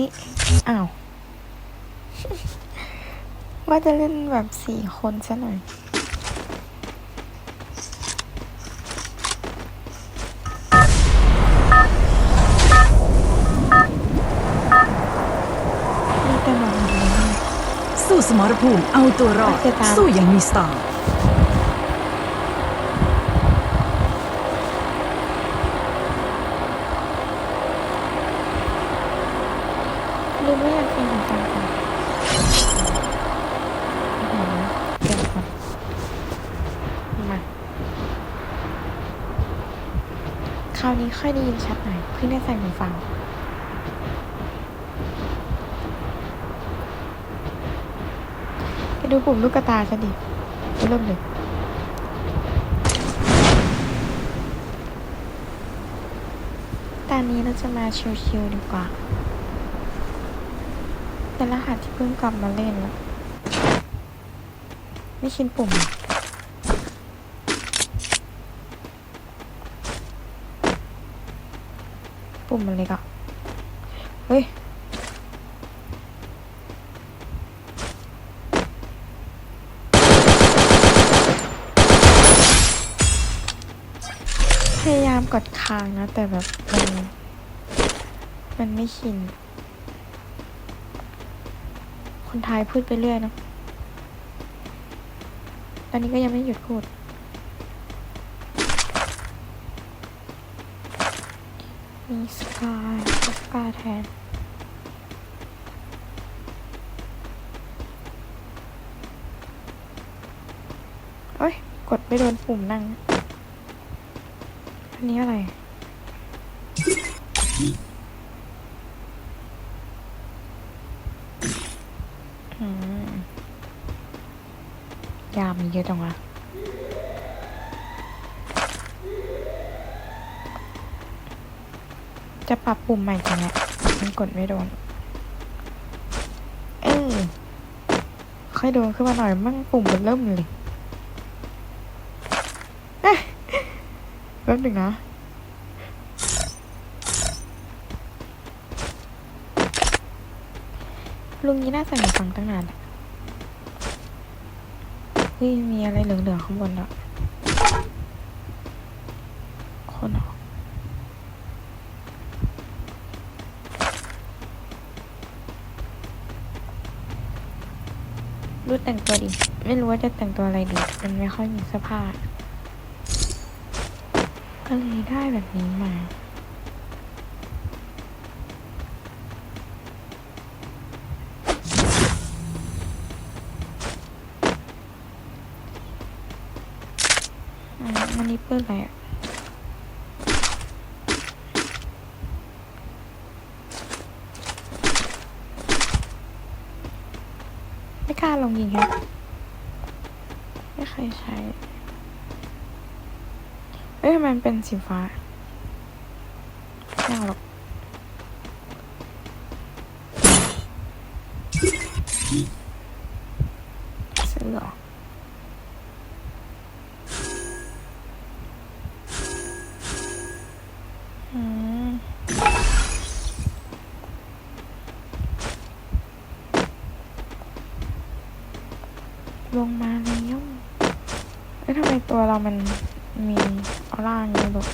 นี่อ้าว ว่าจะเล่นแบบสี่คนซะหน่อยสู้สมรภูมิเอาตัวรอด สู้อย่างมีสไตล์ ลืมไม่อยากกินขนมปังค่ะอื้อหือเก็บก่อนมาคราวนี้ค่อยได้ยินชัดหน่อยเพิ่งได้ใส่หูฟังไปดูปุ่มลูกกระตาซะดิเริ่มเลยตอนนี้เราจะมาชิวๆดีกว่า เป็นรหัสที่เพิ่งกลับมาเล่นแล้วไม่ชินปุ่มปุ่มมันเล็กะเฮ้ยพยายามกดค้างนะ แต่แบบมันมันไม่ชิน คนไทยพูดไปเรื่อยนะ ตอนนี้ก็ยังไม่หยุดพูด มีสกายสกายแทนโอ้ย กดไปโดนปุ่มนั่ง อันนี้อะไร อืม ยามีเยอะจังวะจะปรับปุ่มใหม่จังแหละมันกดไม่โดน เออค่อยโดนขึ้นมาหน่อยมั่งปุ่มมันเริ่มเลยเอ๊ะแป๊บหนึ่งนะลุงนี้น่าส่หูฟังตั้งนานแหละเฮ้ยมีอะไรเหลืองๆข้างบนแล้วคนเหรอรู้แต่งตัวดีไม่รู้ว่าจะแต่งตัวอะไรดี มันไม่ค่อยมีเสื้อผ้าก็เลยได้แบบนี้มา อันนี้เปิดอะไรอะไม่กล้าลองยิงครับไม่เคยใช้ เอ้ยทำไมมันเป็นสีฟ้าไม่เอาหรอกเหรอ ลงมาแล้วเอ้ยทำไมตัวเรามันมีออร่าอย่างนี้ลูก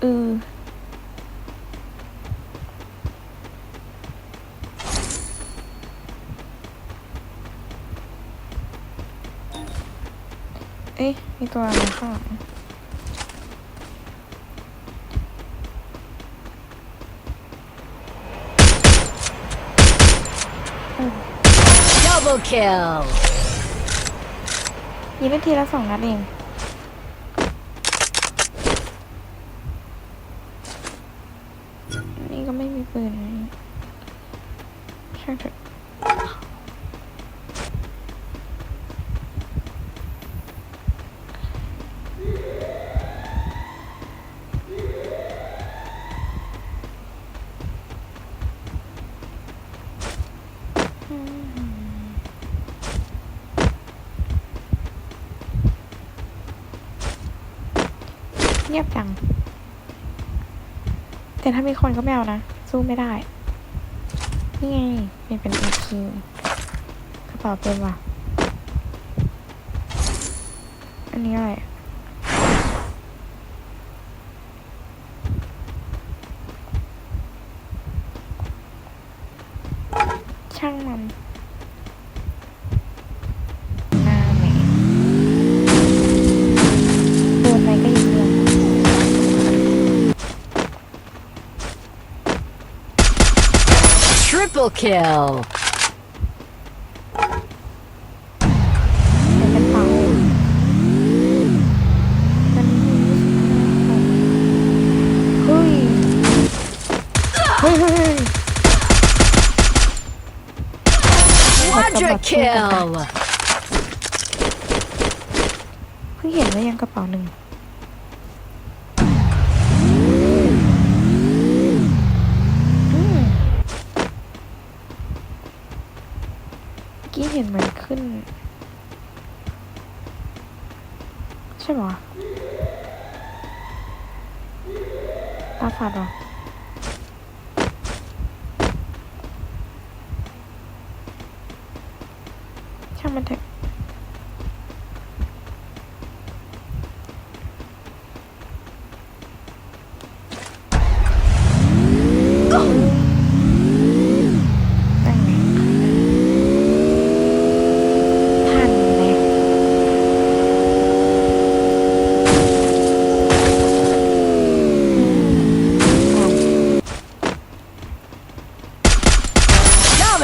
เออเอ๊ะมีตัวอะไรข้างหลัง Double kill ยิงได้ทีละสองนัดเอง นี่ก็ไม่มีปืนนะช่างเถอะ งียบจัง แต่ถ้ามีคนก็ไม่เอานะ สู้ไม่ได้ นี่ไงนี่เป็นไอคิวกระเป๋าเต็มว่ะ อันนี้อะไร Triple kill. ในกระเป๋ามันมีเฮ้ยเฮ้ยเฮ้ยเฮ้ย Quadra kill. เพิ่งเห็นว่ายังกระเป๋าหนึ่งอืม เห็นมันขึ้น ใช่ไหมตาฝาดเหรอช่างมันเถอะ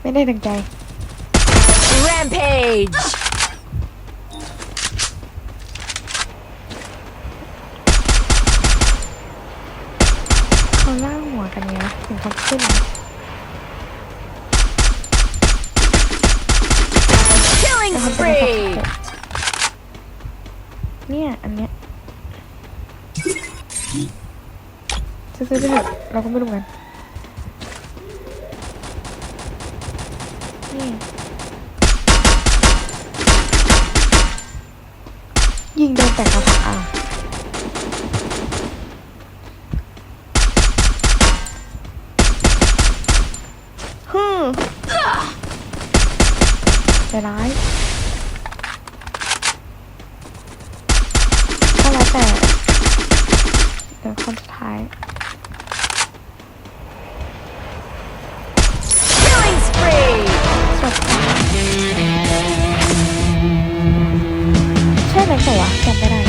ไม่ได้ดังใจ Rampage. เขาล่างหัวกันเนี้ยถึงเขาขึ้น Killing แล้วเขาจะได้ spree. เนี่ย อันเนี้ยซื้อๆไปเถอะเราก็ไม่รู้กันนี่ ยิงโดนแต่กระเพาะอะฮึใจร้ายก็แล้วแต่เดี๋ยวคนสุดท้าย ใช่ไหมแต่ว